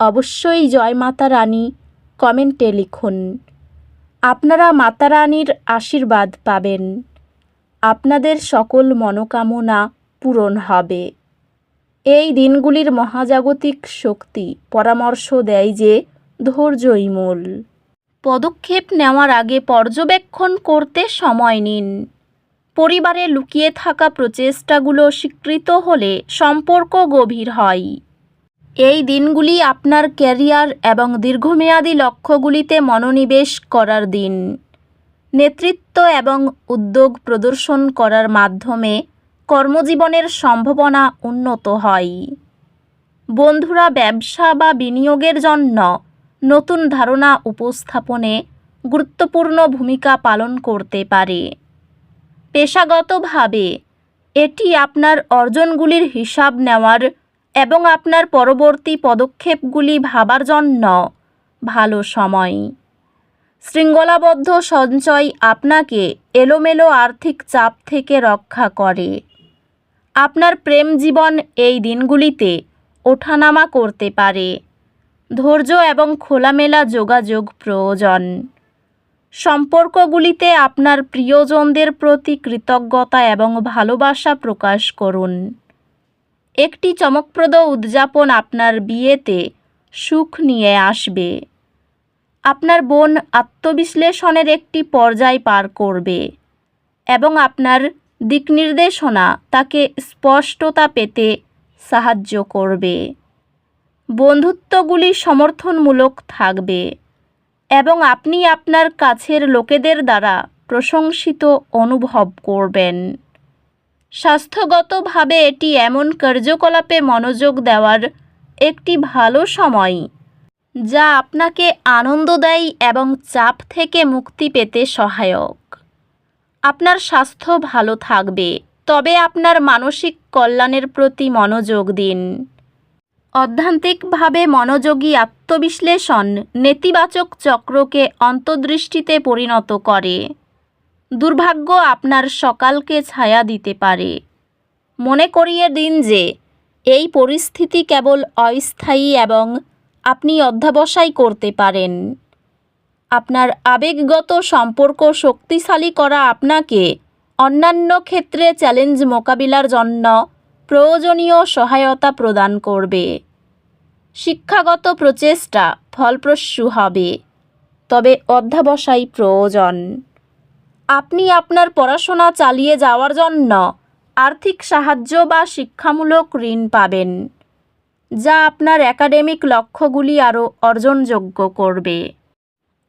অবশ্যই জয় মাতা রানী, কমেন্টে লিখুন। আপনারা মাতা রানীর আশীর্বাদ পাবেন। আপনাদের সকল মনোকামনা পূরণ হবে। এই দিনগুলির মহাজাগতিক শক্তি পরামর্শ দেয় যে, ধৈর্যই মূল। পদক্ষেপ নেওয়ার আগে পর্যবেক্ষণ করতে সময় নিন। পরিবারে লুকিয়ে থাকা প্রচেষ্টাগুলো স্বীকৃত হলে সম্পর্ক গভীর হয়। এই দিনগুলি আপনার ক্যারিয়ার এবং দীর্ঘমেয়াদী লক্ষ্যগুলিতে মনোনিবেশ করার দিন। নেতৃত্ব এবং উদ্যোগ প্রদর্শন করার মাধ্যমে কর্মজীবনের সম্ভাবনা উন্নত হয়। বন্ধুরা, ব্যবসা বা বিনিয়োগের জন্য নতুন ধারণা উপস্থাপনে গুরুত্বপূর্ণ ভূমিকা পালন করতে পারে। পেশাগতভাবে এটি আপনার অর্জনগুলির হিসাব নেওয়ার এবং আপনার পরবর্তী পদক্ষেপগুলি ভাবার জন্য। ভালো সময়। শৃঙ্খলাবদ্ধ সঞ্চয় আপনাকে এলোমেলো আর্থিক চাপ থেকে রক্ষা করে। আপনার প্রেম জীবন এই দিনগুলিতে ওঠানামা করতে পারে। ধৈর্য এবং খোলামেলা যোগাযোগ প্রয়োজন। সম্পর্কগুলিতে আপনার প্রিয়জনদের প্রতি কৃতজ্ঞতা এবং ভালোবাসা প্রকাশ করুন। একটি চমকপ্রদ উদযাপন আপনার বিয়েতে সুখ নিয়ে আসবে। আপনার বোন আত্মবিশ্লেষণের একটি পর্যায় পার করবে এবং আপনার দিকনির্দেশনা তাকে স্পষ্টতা পেতে সাহায্য করবে। বন্ধুত্বগুলি সমর্থনমূলক থাকবে এবং আপনি আপনার কাছের লোকেদের দ্বারা প্রশংসিত অনুভব করবেন। স্বাস্থ্যগতভাবে এটি এমন কার্যকলাপে মনোযোগ দেওয়ার একটি ভালো সময়, যা আপনাকে আনন্দ দেয় এবং চাপ থেকে মুক্তি পেতে সহায়ক। আপনার স্বাস্থ্য ভালো থাকবে, তবে আপনার মানসিক কল্যাণের প্রতি মনোযোগ দিন। অধ্যান্তিকভাবে মনোযোগী আত্মবিশ্লেষণ নেতিবাচক চক্রকে অন্তর্দৃষ্টিতে পরিণত করে। দুর্ভাগ্য আপনার সকালকে ছায়া দিতে পারে। মনে করিয়ে দিন যে, এই পরিস্থিতি কেবল অস্থায়ী এবং আপনি অধ্যাবসায় করতে পারেন। আপনার আবেগগত সম্পর্ক শক্তিশালী করা আপনাকে অন্যান্য ক্ষেত্রে চ্যালেঞ্জ মোকাবিলার জন্য প্রয়োজনীয় সহায়তা প্রদান করবে। শিক্ষাগত প্রচেষ্টা ফলপ্রসূ হবে, তবে অধ্যাবসায় প্রয়োজন। আপনি আপনার পড়াশোনা চালিয়ে যাওয়ার জন্য আর্থিক সাহায্য বা শিক্ষামূলক ঋণ পাবেন, যা আপনার একাডেমিক লক্ষ্যগুলি আরও অর্জনযোগ্য করবে।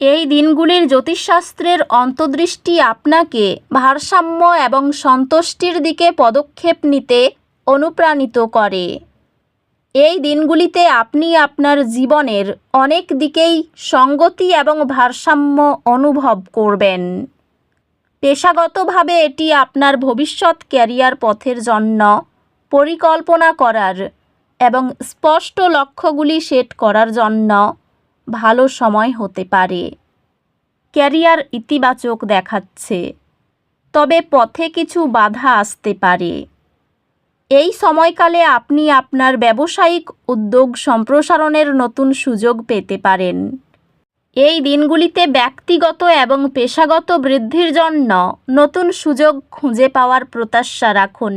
এই দিনগুলির জ্যোতিষশাস্ত্রের অন্তর্দৃষ্টি আপনাকে ভারসাম্য এবং সন্তুষ্টির দিকে পদক্ষেপ নিতে অনুপ্রাণিত করে। এই দিনগুলিতে আপনি আপনার জীবনের অনেক দিকেই সঙ্গতি এবং ভারসাম্য অনুভব করবেন। পেশাগতভাবে এটি আপনার ভবিষ্যৎ ক্যারিয়ার পথের জন্য পরিকল্পনা করার এবং স্পষ্ট লক্ষ্যগুলি সেট করার জন্য ভালো সময় হতে পারে। ক্যারিয়ার ইতিবাচক দেখাচ্ছে, তবে পথে কিছু বাধা আসতে পারে। এই সময়কালে আপনি আপনার ব্যবসায়িক উদ্যোগ সম্প্রসারণের নতুন সুযোগ পেতে পারেন। এই দিনগুলিতে ব্যক্তিগত এবং পেশাগত বৃদ্ধির জন্য নতুন সুযোগ খুঁজে পাওয়ার প্রত্যাশা রাখুন।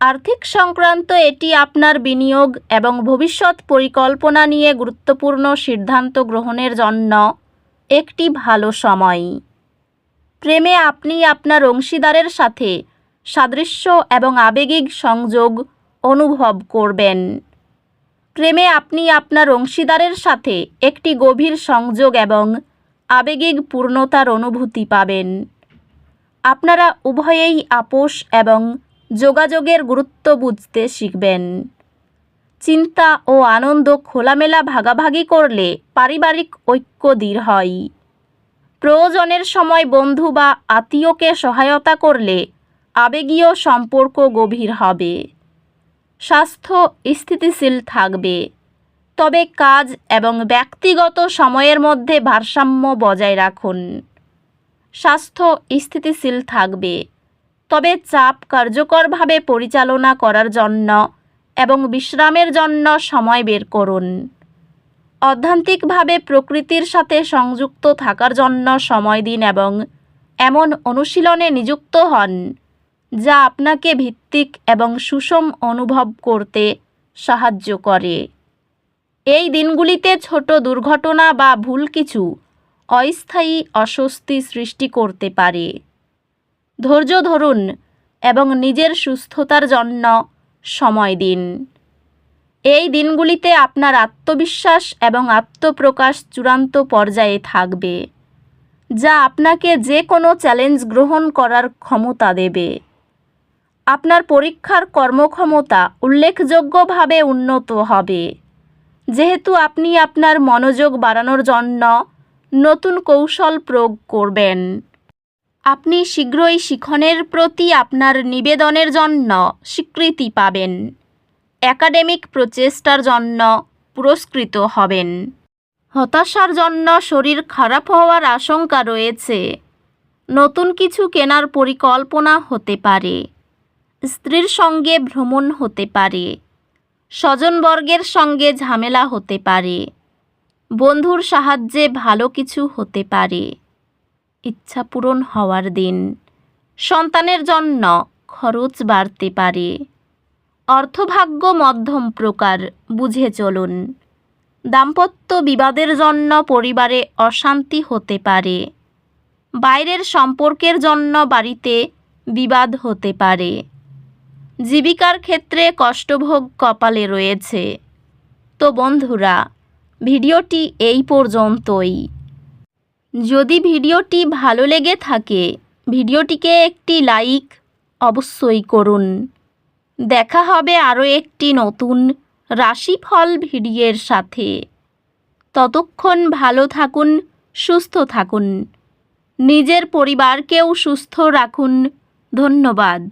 আর্থিক সংক্রান্ত এটি আপনার বিনিয়োগ এবং ভবিষ্যৎ পরিকল্পনা নিয়ে গুরুত্বপূর্ণ সিদ্ধান্ত গ্রহণের জন্য একটি ভালো সময়। প্রেমে আপনি আপনার অংশীদারের সাথে সাদৃশ্য এবং আবেগিক সংযোগ অনুভব করবেন। প্রেমে আপনি আপনার অংশীদারের সাথে একটি গভীর সংযোগ এবং আবেগিক পূর্ণতার অনুভূতি পাবেন। আপনারা উভয়েই আপোষ এবং যোগাযোগের গুরুত্ব বুঝতে শিখবেন। চিন্তা ও আনন্দ খোলামেলা ভাগাভাগি করলে পারিবারিক ঐক্য দৃঢ় হয়। প্রয়োজনের সময় বন্ধু বা আত্মীয়কে সহায়তা করলে আবেগীয় সম্পর্ক গভীর হবে। স্বাস্থ্য স্থিতিশীল থাকবে। তবে কাজ এবং ব্যক্তিগত সময়ের মধ্যে ভারসাম্য বজায় রাখুন। স্বাস্থ্য স্থিতিশীল থাকবে। তবে চাপ কার্যকরভাবে পরিচালনা করার জন্য এবং বিশ্রামের জন্য সময় বের করুন। অধ্যান্তিকভাবে প্রকৃতির সাথে সংযুক্ত থাকার জন্য সময় দিন এবং এমন অনুশীলনে নিযুক্ত হন। যা আপনাকে ভিত্তিক এবং সুষম অনুভব করতে সাহায্য করে। এই দিনগুলিতে ছোট দুর্ঘটনা বা ভুল কিছু অস্থায়ী অস্বস্তি সৃষ্টি করতে পারে। ধৈর্য ধরুন এবং নিজের সুস্থতার জন্য সময় দিন। এই দিনগুলিতে আপনার আত্মবিশ্বাস এবং আত্মপ্রকাশ চূড়ান্ত পর্যায়ে থাকবে, যা আপনাকে যে কোনো চ্যালেঞ্জ গ্রহণ করার ক্ষমতা দেবে। আপনার পরীক্ষার কর্মক্ষমতা উল্লেখযোগ্যভাবে উন্নত হবে। যেহেতু আপনি আপনার মনোযোগ বাড়ানোর জন্য নতুন কৌশল প্রয়োগ করবেন। আপনি শীঘ্রই শিখনের প্রতি আপনার নিবেদনের জন্য স্বীকৃতি পাবেন। একাডেমিক প্রচেষ্টার জন্য পুরস্কৃত হবেন। হতাশার জন্য শরীর খারাপ হওয়ার আশঙ্কা রয়েছে। নতুন কিছু কেনার পরিকল্পনা হতে পারে। স্ত্রীর সঙ্গে ভ্রমণ হতে পারে, স্বজনবর্গের সঙ্গে ঝামেলা হতে পারে, বন্ধুর সাহায্যে ভালো কিছু হতে পারে। ইচ্ছা পূরণ হওয়ার দিন, সন্তানের জন্য খরচ বাড়তে পারে। অর্থভাগ্য মধ্যম প্রকার, বুঝে চলুন। দাম্পত্য বিবাদের জন্য পরিবারে অশান্তি হতে পারে। বাইরের সম্পর্কের জন্য বাড়িতে বিবাদ হতে পারে। জীবিকার ক্ষেত্রে কষ্টভোগ কপালে রয়েছে। তো বন্ধুরা, ভিডিওটি এই পর্যন্তই। যদি ভিডিওটি ভালো লেগে থাকে, ভিডিওটিকে একটি লাইক অবশ্যই করুন। দেখা হবে আরও একটি নতুন রাশিফল ভিডিওর সাথে। ততক্ষণ ভালো থাকুন, সুস্থ থাকুন। নিজের পরিবারকেও সুস্থ রাখুন। ধন্যবাদ।